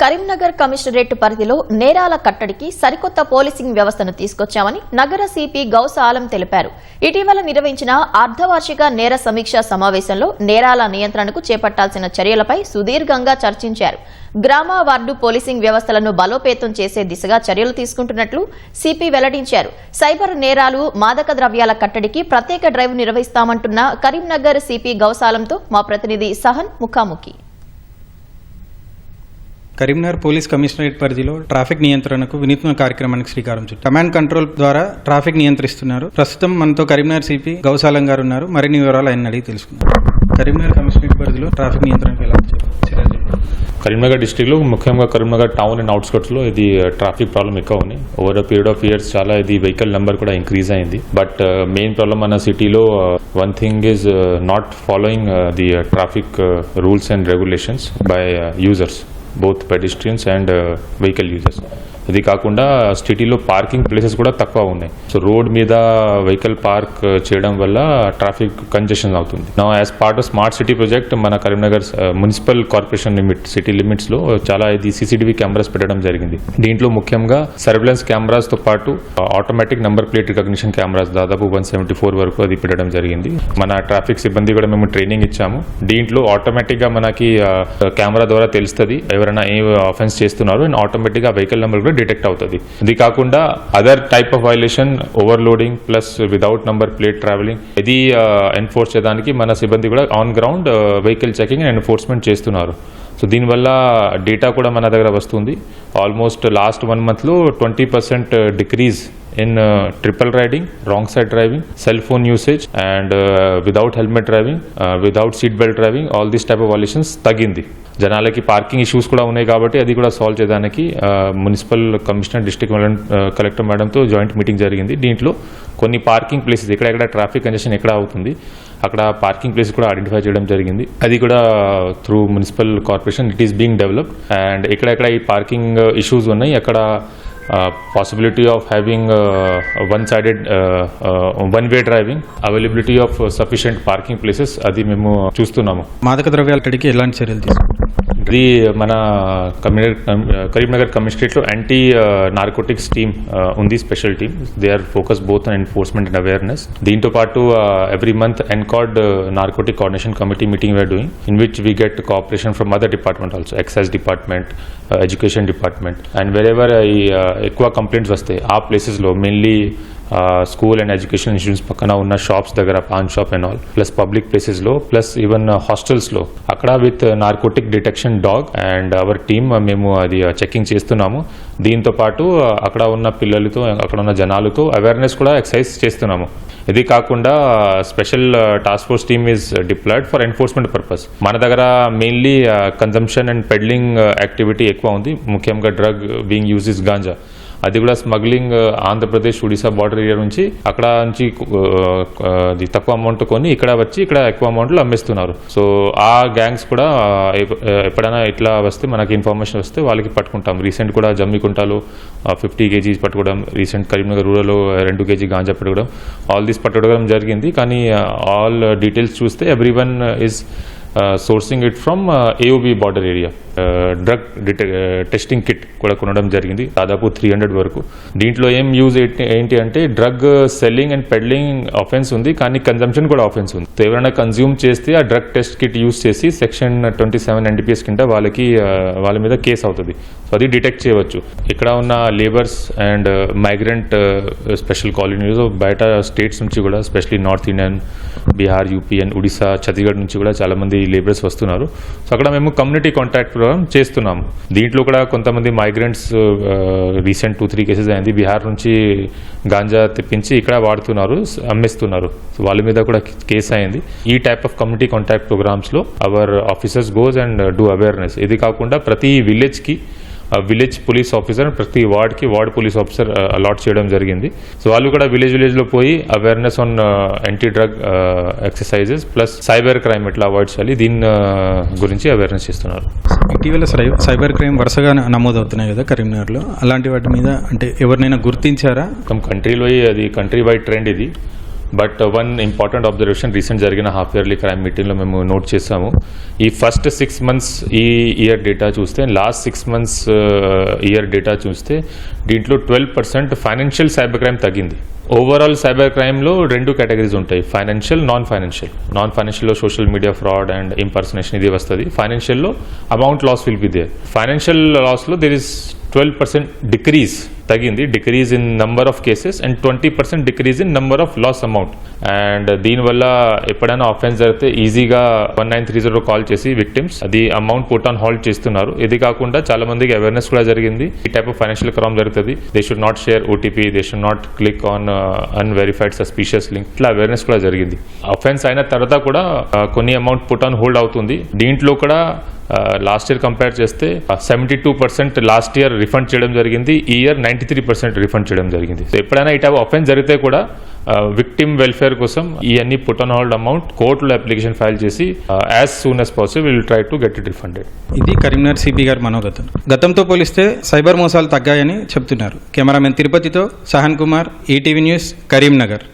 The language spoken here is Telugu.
కరీంనగర్ కమిషనరేట్ పరిధిలో నేరాల కట్టడికి సరికొత్త పోలీసింగ్ వ్యవస్థను తీసుకొచ్చామని నగర సిపి గౌస్ ఆలం తెలిపారు. ఇటీవల నిర్వహించిన అర్ధవార్షిక నేర సమీక్ష సమావేశంలో నేరాల నియంత్రణకు చేపట్టాల్సిన చర్యలపై సుదీర్ఘంగా చర్చించారు. గ్రామ వార్డు పోలీసింగ్ వ్యవస్థలను బలోపేతం చేసే దిశగా చర్యలు తీసుకుంటున్నట్లు సిపి వెల్లడించారు. సైబర్ నేరాలు మాదక ద్రవ్యాల కట్టడికి ప్రత్యేక డ్రైవ్ నిర్వహిస్తామంటున్న కరీంనగర్ సిపి గౌసాలంతో మా ప్రతినిధి సహన్ ముఖాముఖి. కరీంనగర్ పోలీస్ కమిషనరేట్ పరిధిలో ట్రాఫిక్ నియంత్రణకు వినూత్న కార్యక్రమానికి శ్రీకారం చుట్టారు కమాండ్ కంట్రోల్ ద్వారా ట్రాఫిక్ నియంత్రిస్తున్నారు. ప్రస్తుతం మనతో కరీంనగర్ సిపి గౌశాలం గారు ఉన్నారు. మరిన్ని వివరాలు ఆయన అడిగి తెలుసుకుందాం. కరీంనగర్ కమిషనరేట్ పరిధిలో ట్రాఫిక్ నియంత్రణకు ఎలా కరీంనగర్ డిస్టిక్లో ముఖ్యంగా కరీంనగర్ టౌన్ అండ్ అవుట్స్కట్స్లో ఇది uh, ట్రాఫిక్ ప్రాబ్లం ఎక్కువ ఉంది. Over a period of years చాలా ఇది వెహికల్ నెంబర్ కూడా ఇంక్రీజ్ అయింది. బట్ మెయిన్ ప్రాబ్లం మన సిటీలో one thing is not following the traffic rules and regulations by users both pedestrians and vehicle users ఇది కాకుండా సిటీలో పార్కింగ్ ప్లేసెస్ కూడా తక్కువ ఉన్నాయి. సో రోడ్ మీద వెహికల్ పార్క్ చేయడం వల్ల ట్రాఫిక్ కంజెషన్ అవుతుంది. నా as part of smart city project మన Karimnagar municipal corporation limit city లిమిట్స్లో చాలా ఇది సీసీటీవీ కెమెరాస్ పెట్టడం జరిగింది. దీంట్లో ముఖ్యంగా సర్వేలెన్స్ కెమెరాస్తో పాటు automatic number plate recognition cameras దాదాపు వన్ సెవెంటీ ఫోర్ వరకు అది పెట్టడం జరిగింది. మన ట్రాఫిక్ సిబ్బంది కూడా మేము ట్రైనింగ్ ఇచ్చాము. దీంట్లో ఆటోమేటిక్గా మనకి uh, కెమెరా ద్వారా తెలుస్తుంది ఎవరైనా ఏ ఆఫెన్స్ చేస్తున్నారు అండ్ ఆటోమేటిక్గా వెహికల్ నెంబర్ కూడా డిటెక్ట్ అవుతుంది. ఇది కాకుండా other type of violation overloading plus without number plate travelling ఇది ఎన్ఫోర్స్ చేయడానికి మన సిబ్బంది కూడా on ground vehicle checking and enforcement చేస్తున్నారు. సో దీనివల్ల డేటా కూడా మన దగ్గర వస్తుంది. ఆల్మోస్ట్ లాస్ట్ వన్ మంత్లో twenty percent decrease in triple riding wrong side driving cell phone usage and without helmet driving without seat belt driving all these type of violations తగ్గింది. జనాలకి పార్కింగ్ ఇష్యూస్ కూడా ఉన్నాయి కాబట్టి అది కూడా సాల్వ్ చేయడానికి మున్సిపల్ కమిషనర్ డిస్ట్రిక్ట్ కలెక్టర్ మేడంతో జాయింట్ మీటింగ్ జరిగింది. దీంట్లో కొన్ని పార్కింగ్ ప్లేసెస్ ఎక్కడెక్కడ ట్రాఫిక్ కంజెషన్ ఎక్కడ అవుతుంది అక్కడ పార్కింగ్ ప్లేస్ కూడా ఐడెంటిఫై చేయడం జరిగింది. అది కూడా through municipal corporation it is being develop and ఎక్కడెక్కడ ఈ పార్కింగ్ ఇష్యూస్ uh, ఉన్నాయి అక్కడ possibility of having one sided one way driving availability of sufficient parking places అది మేము చూస్తున్నాము. మాదక ద్రవ్యాల కడికి ఎలాంటి చర్యలు తీసుకుంటారు ఇది మన కమ్యూనర్ కరీంనగర్ కమిషనరేట్లో యాంటీ నార్కోటిక్స్ టీమ్ ఉంది special team they are focus both on enforcement and awareness దీంతో పాటు every month NCORD narcotic coordination committee meeting where doing in which we get cooperation from other department also excise department education department and wherever ఎక్కువ కంప్లైంట్స్ వస్తాయి ఆ ప్లేసెస్లో mainly school and education institutes పక్కన ఉన్న షాప్స్ దగ్గర paan shop and all plus public ప్లేసెస్లో ప్లస్ ఈవెన్ హాస్టల్స్లో అక్కడ with narcotic detection dog and our team మేము అది uh, చెకింగ్ చేస్తున్నాము. దీంతో పాటు uh, అక్కడ ఉన్న పిల్లలతో అక్కడ ఉన్న జనాలతో అవేర్నెస్ కూడా ఎక్సైజ్ చేస్తున్నాము. ఇది కాకుండా special task force team is deployed for enforcement purpose మన దగ్గర mainly consumption and peddling activity ఎక్కువ ఉంది. ముఖ్యంగా drug being use is ganja అది కూడా smuggling uh, Andhra Pradesh Odisha border area నుంచి అక్కడ నుంచి uh, uh, అది తక్కువ అమౌంట్ కొని ఇక్కడ వచ్చి ఇక్కడ ఎక్కువ అమౌంట్లో అమ్మేస్తున్నారు. సో ఆ గ్యాంగ్స్ కూడా ఎప్పుడైనా ఇట్లా వస్తే మనకి ఇన్ఫర్మేషన్ వస్తే వాళ్ళకి పట్టుకుంటాం. రీసెంట్ కూడా జమ్మికుంటాలు ఫిఫ్టీ కేజీస్ పట్టుకోవడం రీసెంట్ కరీంనగర్ రూరల్లో రెండు కేజీ గాంజా పట్టుకోవడం ఆల్ దీస్ పట్టుకోవడం జరిగింది. కానీ ఆల్ డీటెయిల్స్ చూస్తే every one is sourcing it from AOB border area drug testing kit కూడా కొనడం జరిగింది. దాదాపు త్రీ హండ్రెడ్ వరకు. దీంట్లో ఏం యూజ్ ఏంటి అంటే drug selling and peddling offence ఉంది కానీ కన్జంప్షన్ కూడా ఆఫెన్స్ ఉంది. ఎవరైనా కన్జ్యూమ్ చేస్తే ఆ డ్రగ్ టెస్ట్ కిట్ యూజ్ చేసి సెక్షన్ ట్వంటీ సెవెన్ ఎన్డీపీఎస్ కింద వాళ్ళకి వాళ్ళ మీద కేసు అవుతుంది. సో అది డిటెక్ట్ చేయవచ్చు. ఇక్కడ ఉన్న labours and migrant special colonies బయట స్టేట్స్ నుంచి కూడా specially north Indian Bihar UP and Odisha Chhattisgarh నుంచి కూడా చాలా మంది లేబర్స్ వస్తున్నారు. సో అక్కడ మేము కమ్యూనిటీ కాంటాక్ట్ ప్రోగ్రామ్ చేస్తున్నాం. దీంట్లో కూడా కొంతమంది migrants recent two three cases అయింది. బీహార్ నుంచి గాంజా తెప్పించి ఇక్కడ వాడుతున్నారు అమ్మేస్తున్నారు. వాళ్ళ మీద కూడా కేసు అయింది. ఈ టైప్ ఆఫ్ కమ్యూనిటీ కాంటాక్ట్ ప్రోగ్రామ్స్లో our officers goes and do awareness ఇది కాకుండా ప్రతి విలేజ్కి విలేజ్ పోలీస్ ఆఫీసర్ ప్రతి వార్డ్కి వార్డ్ పోలీస్ ఆఫీసర్ అలాట్ చేయడం జరిగింది. సో వాళ్ళు కూడా విలేజ్ విలేజ్లో పోయి awareness on anti drug exercises plus cyber crime ఎట్లా అవాయిడ్ చేయాలి దీని గురించి అవేర్నెస్ చేస్తున్నారు. ఇటీవల సైబర్ క్రైమ్ వరుసగా నమోదవుతున్నాయి కదా కరీంనగర్లో. అలాంటి వాటి మీద అంటే ఎవరినైనా గుర్తించారా? కంట్రీలో అది కంట్రీ వైడ్ ట్రెండ్ ఇది. But one important observation recent జరిగిన హాఫ్ ఇయర్లీ క్రైమ్ మీటింగ్లో మేము నోట్ చేసాము ఈ ఫస్ట్ సిక్స్ మంత్స్ ఈ ఇయర్ డేటా చూస్తే last six months year data చూస్తే దీంట్లో twelve percent financial cyber crime తగ్గింది. ఓవరాల్ సైబర్ క్రైమ్లో రెండు కేటగిరీస్ ఉంటాయి. Financial non financial non ఫైనాన్షియల్లో social media fraud and impersonation ఇది వస్తుంది. ఫైనాన్షియల్లో amount loss will be there financial లాస్లో there is twelve percent decrease తగ్గింది. Decrease in number of cases and twenty percent decrease in number of loss amount and దీనివల్ల ఎప్పుడైనా ఆఫెన్స్ జరిగితే ఈజీగా one nine three zero call చేసి విక్టిమ్స్ అది అమౌంట్ పుట్ ఆన్ హోల్డ్ చేస్తున్నారు. ఇది కాకుండా చాలా మందికి అవేర్నెస్ కూడా జరిగింది. ఈ టైప్ ఆఫ్ ఫైనాన్షియల్ క్రామ్ జరుగుతుంది. They should not share OTP they should not click on unverified suspicious link ఇట్లా అవేర్నెస్ కూడా జరిగింది. అఫెన్స్ అయిన తర్వాత కూడా uh, కొన్ని అమౌంట్ పుట్ ఆన్ హోల్డ్ అవుతుంది. దీంట్లో కూడా లాస్ట్ ఇయర్ కంపేర్ చేస్తే seventy two percent last year refund చేయడం జరిగింది ఈ year ninety three percent refund చేయడం జరిగింది. సో ఎప్పుడైనా ఈ టైప్ ఆఫెన్స్ జరిగితే కూడా విక్టిమ్ వెల్ఫేర్ కోసం ఇవన్నీ పుట్ ఆన్ హోల్డ్ అమౌంట్ కోర్టులో అప్లికేషన్ ఫైల్ చేసి as soon as possible will try to get it refunded ఇది కరీంనగర్ సిపి గారి మనోగతం. గతంతో పోలిస్తే సైబర్ మోసాలు తగ్గాయని చెప్తున్నారు. కెమెరామెన్ తిరుపతితో సహన్ కుమార్ ఈటీవీ న్యూస్ కరీంనగర్.